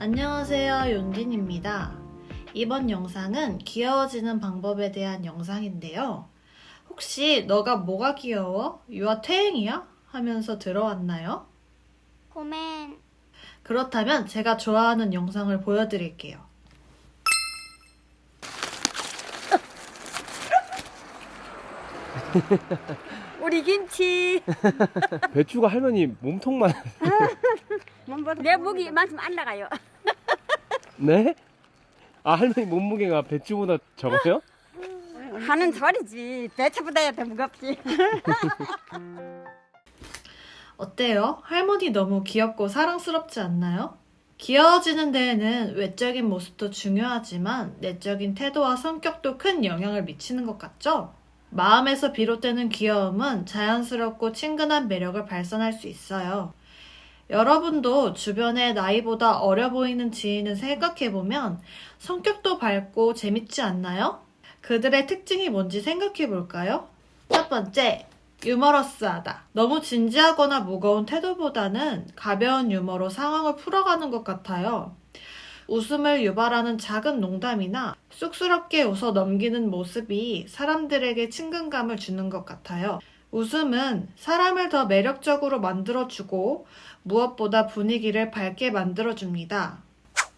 안녕하세요, 윤진입니다. 이번 영상은 귀여워지는 방법에 대한 영상인데요. 혹시 너가 뭐가 귀여워? 유아 퇴행이야? 하면서 들어왔나요? 고멘 그렇다면 제가 좋아하는 영상을 보여드릴게요. 우리 김치 배추가 할머니 몸통만 내 목이 이만큼 안 나가요. 네? 아 할머니 몸무게가 배추보다 적어요? 하는 소리지 배추보다야 더 무겁지. 어때요? 할머니 너무 귀엽고 사랑스럽지 않나요? 귀여워지는 데에는 외적인 모습도 중요하지만 내적인 태도와 성격도 큰 영향을 미치는 것 같죠? 마음에서 비롯되는 귀여움은 자연스럽고 친근한 매력을 발산할 수 있어요. 여러분도 주변에 나이보다 어려 보이는 지인을 생각해보면 성격도 밝고 재밌지 않나요? 그들의 특징이 뭔지 생각해 볼까요? 첫 번째, 유머러스하다. 너무 진지하거나 무거운 태도보다는 가벼운 유머로 상황을 풀어가는 것 같아요. 웃음을 유발하는 작은 농담이나 쑥스럽게 웃어 넘기는 모습이 사람들에게 친근감을 주는 것 같아요. 웃음은 사람을 더 매력적으로 만들어주고 무엇보다 분위기를 밝게 만들어줍니다.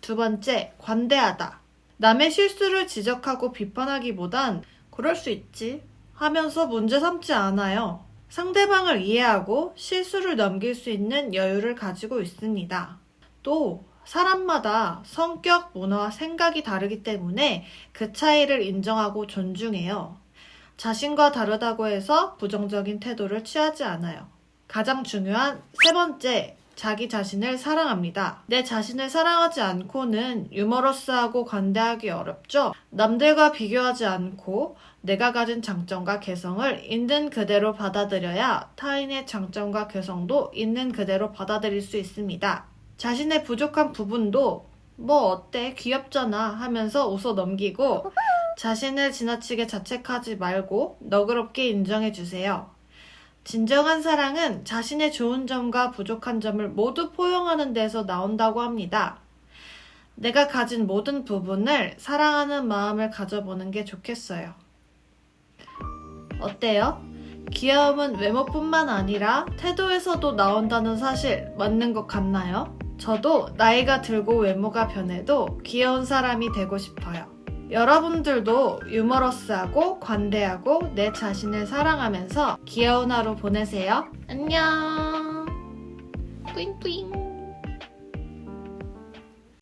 두 번째, 관대하다. 남의 실수를 지적하고 비판하기보단 그럴 수 있지 하면서 문제 삼지 않아요. 상대방을 이해하고 실수를 넘길 수 있는 여유를 가지고 있습니다. 또 사람마다 성격, 문화, 생각이 다르기 때문에 그 차이를 인정하고 존중해요. 자신과 다르다고 해서 부정적인 태도를 취하지 않아요. 가장 중요한 세 번째, 자기 자신을 사랑합니다. 내 자신을 사랑하지 않고는 유머러스하고 관대하기 어렵죠? 남들과 비교하지 않고 내가 가진 장점과 개성을 있는 그대로 받아들여야 타인의 장점과 개성도 있는 그대로 받아들일 수 있습니다. 자신의 부족한 부분도 뭐 어때 귀엽잖아 하면서 웃어 넘기고 자신을 지나치게 자책하지 말고 너그럽게 인정해 주세요. 진정한 사랑은 자신의 좋은 점과 부족한 점을 모두 포용하는 데서 나온다고 합니다. 내가 가진 모든 부분을 사랑하는 마음을 가져보는 게 좋겠어요. 어때요? 귀여움은 외모뿐만 아니라 태도에서도 나온다는 사실 맞는 것 같나요? 저도 나이가 들고 외모가 변해도 귀여운 사람이 되고 싶어요. 여러분들도 유머러스하고 관대하고 내 자신을 사랑하면서 귀여운 하루 보내세요. 안녕. 뿌잉뿌잉.